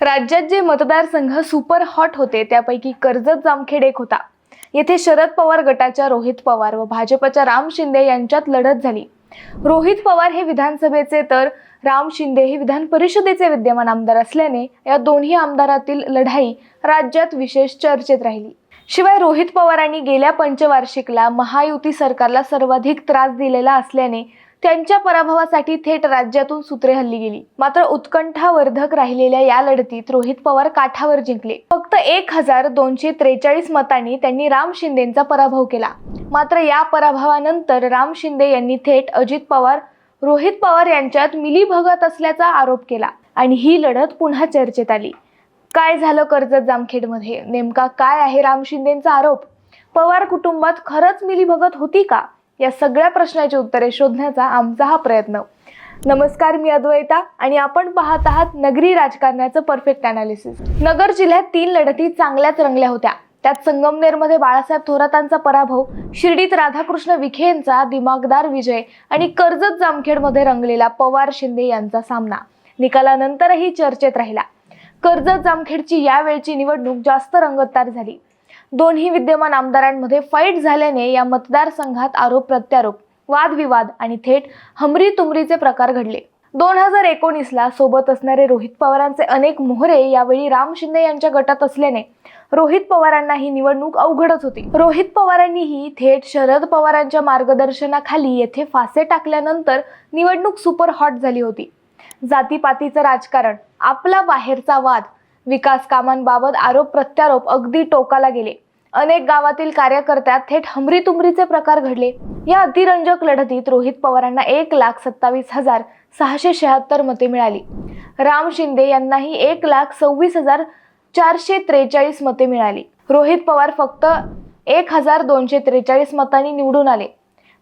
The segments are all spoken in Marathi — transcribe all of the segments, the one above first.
राज्यात जे मतदारसंघ सुपर हॉट होते त्यापैकी कर्जत जामखेड एक होता. येथे शरद पवार गटाच्या रोहित पवार व भाजपच्या राम शिंदे यांच्यात लढत झाली. रोहित पवार हे विधानसभेचे तर राम शिंदे हे विधान परिषदेचे विद्यमान आमदार असल्याने या दोन्ही आमदारातील लढाई राज्यात विशेष चर्चेत राहिली. शिवाय रोहित पवारांनी गेल्या पंचवार्षिकला महायुती सरकारला सर्वाधिक त्रास दिलेला असल्याने त्यांच्या पराभवासाठी थेट राज्यातून सूत्रे हल्ली गेली. मात्र उत्कंठावर्धक राहिलेल्या या लढतीत रोहित पवार काठावर जिंकले. फक्त एक हजार दोनशे त्रेचाळीस मतांनी त्यांनी राम शिंदेचा पराभव केला. मात्र या पराभवानंतर राम शिंदे यांनी थेट अजित पवार रोहित पवार यांच्यात मिलीभगत असल्याचा आरोप केला आणि ही लढत पुन्हा चर्चेत आली. काय झालं कर्जत जामखेडमध्ये? नेमका काय आहे राम शिंदेचा आरोप? पवार कुटुंबात खरंच मिलीभगत होती का? या सगळ्या प्रश्नाची उत्तरे शोधण्याचा आमचा हा प्रयत्न. नमस्कार मी अद्वैता आणि आपण पाहत आहात नगरी राजकारणाचं परफेक्ट अनालिसिस नगर जिल्ह्यात तीन लढती चांगल्याच रंगल्या होत्या. त्यात संगमनेरमध्ये बाळासाहेब थोरातांचा पराभव शिर्डीत राधाकृष्ण विखे यांचा दिमागदार विजय आणि कर्जत जामखेडमध्ये रंगलेला पवार शिंदे यांचा सामना. निकालानंतरही चर्चेत राहिला. कर्जत जामखेडची यावेळची निवडणूक जास्त रंगतदार झाली. दोन्ही विद्यमान आमदारांमध्ये फाईट झाल्याने या मतदारसंघात आरोप प्रत्यारोप वादविवाद आणि थेट हमरी तुमरीचे प्रकार घडले. दोन हजार एकोणीसला सोबत असणारे रोहित पवारांचे अनेक मोहरे यावेळी राम शिंदे यांच्या गटात असल्याने रोहित पवारांना ही निवडणूक अवघडच होती. रोहित पवारांनीही थेट शरद पवारांच्या मार्गदर्शनाखाली येथे फासे टाकल्यानंतर निवडणूक सुपर हॉट झाली होती. जातीपातीचं राजकारण आपला बाहेरचा वाद विकास कामांबाबत आरोप प्रत्यारोप अगदी टोकाला गेले. अनेक गावातील कार्यकर्त्यात थेट हमरीतुमरीचे प्रकार घडले. या अतिरंजक लढतीत रोहित पवारांना एक लाख सत्तावीस हजार सहाशे शहात्तर मते मिळाली. राम शिंदे यांनाही एक लाख सव्वीस हजार चारशे त्रेचाळीस मते मिळाली. रोहित पवार फक्त एक हजार दोनशे त्रेचाळीस मतांनी निवडून आले.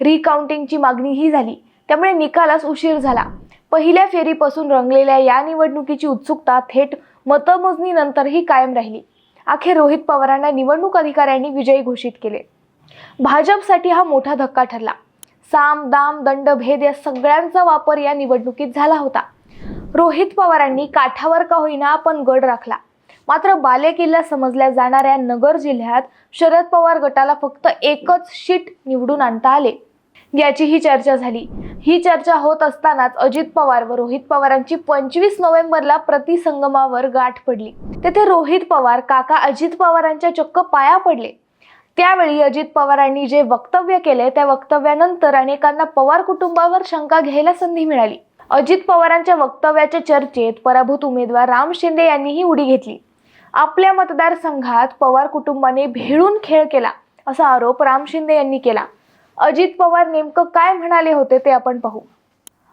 रिकाउंटिंगची मागणीही झाली. त्यामुळे निकालास उशीर झाला. पहिल्या फेरीपासून रंगलेल्या या निवडणुकीची उत्सुकता थेट मतमोजणीनंतरही कायम राहिली. अखेर रोहित पवारांना निवडणूक अधिकाऱ्यांनी विजयी घोषित केले. भाजपसाठी हा मोठा धक्का ठरला. साम दाम दंड भेद या सगळ्यांचा वापर या निवडणुकीत झाला होता. रोहित पवारांनी काठावर का होईना पण गड राखला. मात्र बालेकिल्ला समजल्या जाणाऱ्या नगर जिल्ह्यात शरद पवार गटाला फक्त एकच शीट निवडून आणता आले. याचीही चर्चा झाली. ही चर्चा होत असतानाच अजित पवार व रोहित पवारांची पंचवीस नोव्हेंबरला प्रतिसंगमावर गाठ पडली. तेथे रोहित पवार काका अजित पवारांच्या चक्क पाया पडले. त्यावेळी अजित पवारांनी जे वक्तव्य केले त्या वक्तव्यानंतर अनेकांना पवार कुटुंबावर शंका घ्यायला संधी मिळाली. अजित पवारांच्या वक्तव्याच्या चर्चेत पराभूत उमेदवार राम शिंदे यांनीही उडी घेतली. आपल्या मतदारसंघात पवार कुटुंबाने भेळून खेळ केला असा आरोप राम शिंदे यांनी केला. अजित पवार नेमकं काय म्हणाले होते ते आपण पाहू.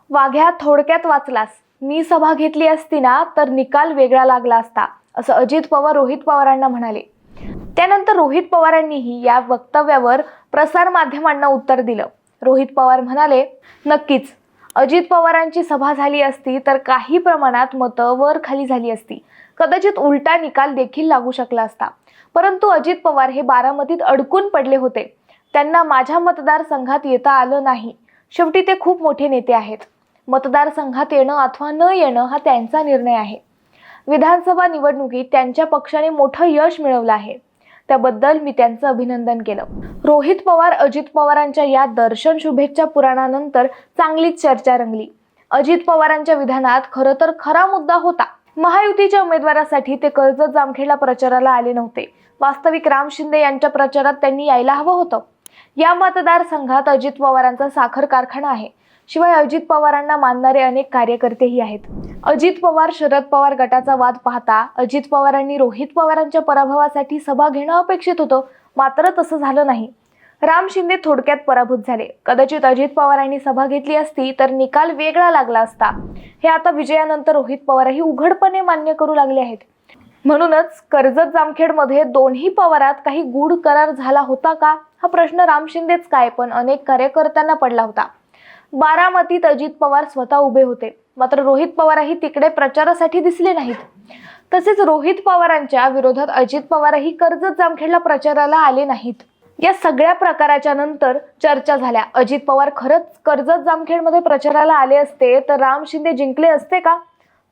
वाघ्या थोडक्यात वाचलास. मी सभा घेतली असती ना तर निकाल वेगळा लागला असता असं अजित पवार रोहित पवारांना म्हणाले. त्यानंतर रोहित पवारांनीही या वक्तव्यावर प्रसार माध्यमांना उत्तर दिलं. रोहित पवार म्हणाले नक्कीच. अजित पवारांची सभा झाली असती तर काही प्रमाणात मतं वर खाली झाली असती. कदाचित उलटा निकाल देखील लागू शकला असता. परंतु अजित पवार हे बारामतीत अडकून पडले होते. त्यांना माझ्या मतदारसंघात येता आलं नाही. शेवटी ते खूप मोठे नेते आहेत. मतदारसंघात येणं अथवा न येणं हा त्यांचा निर्णय आहे. विधानसभा निवडणुकीत त्यांच्या पक्षाने मोठं यश मिळवलं आहे. त्याबद्दल मी त्यांचं अभिनंदन केलं. रोहित पवार अजित पवारांच्या या दर्शन शुभेच्छा पुराणानंतर चांगलीच चर्चा रंगली. अजित पवारांच्या विधानात खरं तर खरा मुद्दा होता. महायुतीच्या उमेदवारासाठी ते कर्जत जामखेडला प्रचाराला आले नव्हते. वास्तविक राम शिंदे यांच्या प्रचारात त्यांनी यायला हवं होतं. या मतदारसंघात अजित पवारांचा साखर कारखाना आहे. शिवाय अजित पवारांना मानणारे अनेक कार्यकर्तेही आहेत. अजित पवार शरद पवार गटाचा वाद पाहता अजित पवारांनी रोहित पवारांच्या पराभवासाठी सभा घेणं अपेक्षित होतं मात्र तसं झालं नाही. राम शिंदे थोडक्यात पराभूत झाले. कदाचित अजित पवारांनी सभा घेतली असती तर निकाल वेगळा लागला असता. हे आता विजयानंतर रोहित पवारही उघडपणे मान्य करू लागले आहेत. म्हणूनच कर्जत जामखेडमध्ये दोन्ही पवारात काही गूढ करार झाला होता का? हा प्रश्न राम शिंदेच काय? पण अनेक कार्यकर्त्यांना पडला होता. बारामतीत अजित पवार स्वतः उभे होते. मात्र रोहित पवारही तिकडे प्रचारासाठी दिसले नाहीत. तसेच रोहित पवारांच्या विरोधात अजित पवारही कर्जत जामखेडला प्रचाराला आले नाहीत. या सगळ्या प्रकाराच्या नंतर चर्चा झाल्या. अजित पवार खरंच कर्जत जामखेडमध्ये प्रचाराला आले असते तर राम शिंदे जिंकले असते का?